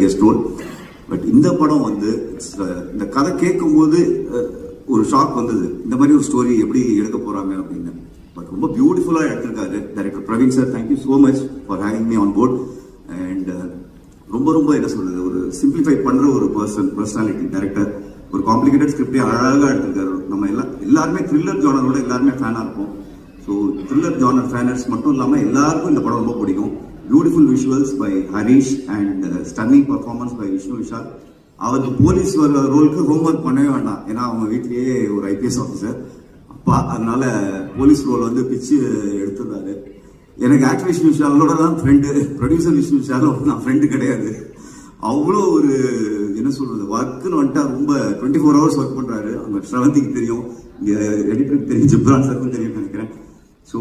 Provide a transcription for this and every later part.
Guest role but இந்த படம் வந்து இந்த கதை கேட்கும்போது ஒரு ஷாக் வந்தது. இந்த மாதிரி ஒரு ஸ்டோரி எப்படி எடுக்க போறாங்க அப்படின்னு. பட் ரொம்ப பியூட்டிஃபுல்லா எடுத்திருக்காரு director Praveen sir thank you so much for having me on board and ரொம்ப ரொம்ப என்ன சொல்றது ஒரு சிம்பிளிஃபை பண்ற ஒரு பர்சன் பர்சனாலிட்டி டேரக்டர் ஒரு காம்ப்ளிகேட்டட் ஸ்கிரிப்டே அழகாக எடுத்திருக்காரு. நம்ம எல்லாம் எல்லாருமே த்ரில்லர் ஜானரோட எல்லாருமே ஃபேனாக இருப்போம். ஸோ த்ரில்லர் ஜானர் ஃபேனர்ஸ் மட்டும் இல்லாமல் எல்லாருக்கும் இந்த படம் ரொம்ப பிடிக்கும். Beautiful visuals by Harish and stunning performance by Vishnu Vishal அவருக்கு போலீஸ் ரோலுக்கு ஹோம்ஒர்க் பண்ணவே வேண்டாம். ஏன்னா அவங்க வீட்லேயே ஒரு ஐபிஎஸ் ஆஃபீஸர் அப்பா அதனால போலீஸ் ரோல் வந்து பிச்சு எடுத்துருந்தாரு எனக்கு ஆக்டர் விஷ்ணு விஷாலோட தான் ஃப்ரெண்டு ப்ரொடியூசர் விஷ்ணு விஷாலும் நான் ஃப்ரெண்டு கிடையாது. அவ்வளோ ஒரு என்ன சொல்றது ஒர்க்குன்னு வந்துட்டா ரொம்ப டுவெண்ட்டி ஃபோர் ஹவர்ஸ் ஒர்க் பண்ணுறாரு அவங்க ஸ்ரவந்திக்கு தெரியும். இங்க எடிட்டருக்கு தெரியும் ஜிப்ரான் சருக்கும் தெரியும் நினைக்கிறேன். ஸோ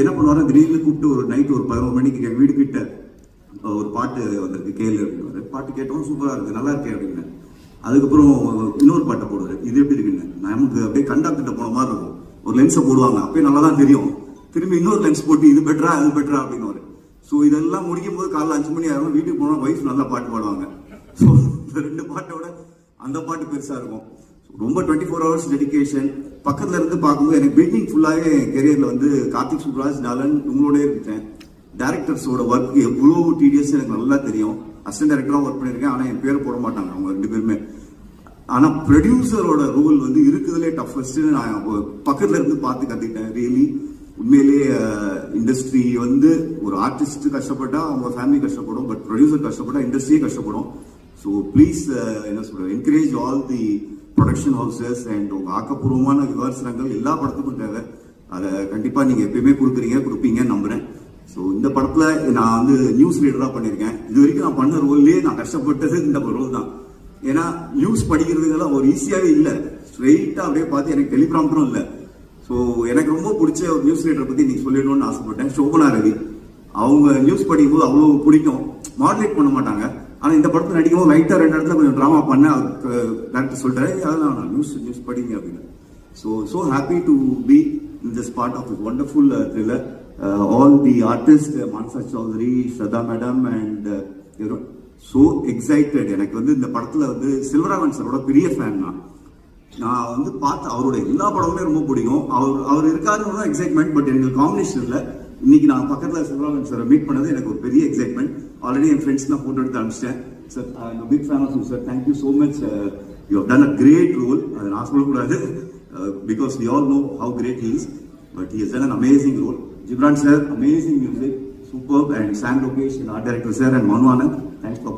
என்ன பண்ணுவார் திடீர்னு கூப்பிட்டு ஒரு நைட் ஒரு பதினோரு மணிக்கு எங்கள் வீடு கிட்ட ஒரு பாட்டு வந்திருக்கு கேளு அப்படின்னு பாட்டு கேட்டோம் சூப்பராக இருக்குது நல்லா இருக்கே அப்படின்னு. அதுக்கப்புறம் இன்னொரு பாட்டை போடுவார். இது எப்படி இருக்குன்னு நமக்கு அப்படியே கண்டாக்டிட்ட போன மாதிரி இருக்கும். ஒரு லென்ஸை போடுவாங்க அப்பயே நல்லா தான் தெரியும். திரும்பி இன்னொரு லென்ஸ் போட்டு இது பெட்டரா அது பெட்டரா அப்படின்னு ஸோ இதெல்லாம் முடிக்கும் போது காலைல அஞ்சு மணி ஆகும் வீட்டுக்கு போனால் ஒய்ஃப் நல்லா பாட்டு பாடுவாங்க. ஸோ இந்த ரெண்டு பாட்டோட அந்த பாட்டு பெருசாக இருக்கும். ரொம்ப டுவெண்ட்டி ஃபோர் ஹவர்ஸ் டெடிக்கேஷன் பக்கத்துல இருந்து பார்க்கும்போது எனக்கு பில்டிங் ஃபுல்லாகவே கெரியர்ல வந்து கார்த்திக் சுப்ராஜ் நலன் உங்களோடய இருக்கேன் டேரக்டர்ஸோட ஒர்க் எவ்வளோ டிடிஎஸ் எனக்கு நல்லா தெரியும். அசிஸ்டன்ட் டேரக்டராக ஒர்க் பண்ணியிருக்கேன். ஆனால் என் பேர் போட மாட்டாங்க அவங்க ரெண்டு பேருமே. ஆனால் ப்ரொடியூசரோட ரோல் வந்து இருக்குதுலே டஃபஸ்ட் நான் அப்போ பக்கத்துல இருந்து பார்த்து கத்துக்கிட்டேன். ரியலி உண்மையிலேயே இண்டஸ்ட்ரி வந்து ஒரு ஆர்டிஸ்ட் கஷ்டப்பட்டா அவங்க ஃபேமிலி கஷ்டப்படும். பட் ப்ரொடியூசர் கஷ்டப்பட்டா இண்டஸ்ட்ரியே கஷ்டப்படும். ஸோ ப்ளீஸ் uh, என்ன சொல்கிறது encourage all the production houses and உங்கள் ஆக்கப்பூர்வமான விமர்சனங்கள் எல்லா படத்துக்கும் தேவை. அதை கண்டிப்பாக நீங்கள் எப்பயுமே கொடுக்குறீங்க கொடுப்பீங்கன்னு நம்புகிறேன் ஸோ இந்த படத்தில் நான் வந்து நியூஸ் ரீடராக பண்ணியிருக்கேன் இது வரைக்கும் நான் பண்ண ரோல்லேயே நான் கஷ்டப்பட்டது இந்த ரோல் தான். ஏன்னா நியூஸ் படிக்கிறதுக்கெல்லாம் ஒரு ஈஸியாகவே இல்லை. ஸ்ட்ரெயிட்டாக அப்படியே பார்த்து எனக்கு டெலிகிராம்டும் இல்லை. ஸோ எனக்கு ரொம்ப பிடிச்ச ஒரு நியூஸ் ரீடரை பற்றி நீங்கள் சொல்லிடணும்னு ஆசைப்பட்டேன். சோபனா ரவி. அவங்க நியூஸ் படிக்கும்போது அவ்வளோ பிடிக்கும். மாடரேட் பண்ண மாட்டாங்க. ஆனால் இந்த படத்தில் நடிக்கும்போது லைட்டாக ரெண்டு இடத்துல கொஞ்சம் ட்ராமா பண்ண டேரக்டர் சொல்லிட்டாரு. அதெல்லாம் நான் நியூஸ் நியூஸ் படிங்க அப்படின்னு. So so happy to be in this part of this wonderful thriller all the artist Mansha Chaudhary Shraddha madam and so excited எனக்கு வந்து இந்த படத்தில் வந்து சில்வராமன் சாரோட பெரிய ஃபேன் நான். நான் வந்து பார்த்து அவரோட எல்லா படமுமே ரொம்ப பிடிக்கும். அவர் அவர் இருக்காருன்னு எக்ஸைட்மெண்ட் பட் எங்களுக்கு காம்பினேஷன் இல்லை. இன்னைக்கு நான் பக்கத்தில் சிவராமன் சார் மீட் பண்ணது எனக்கு ஒரு பெரிய எக்ஸைட்மெண்ட் ஆல்ரெடி என் ஃப்ரெண்ட்ஸ் நான் போட்டோ எடுத்து அனுப்பிச்சிட்டேன் sir I big fan of you sir thank you so much you have done a great role அதை நான் சொல்லக்கூடாது because we all know how great he's but he has done an amazing role Ghibran sir amazing music super and song Lokesh art director sir and Manu Anand thanks for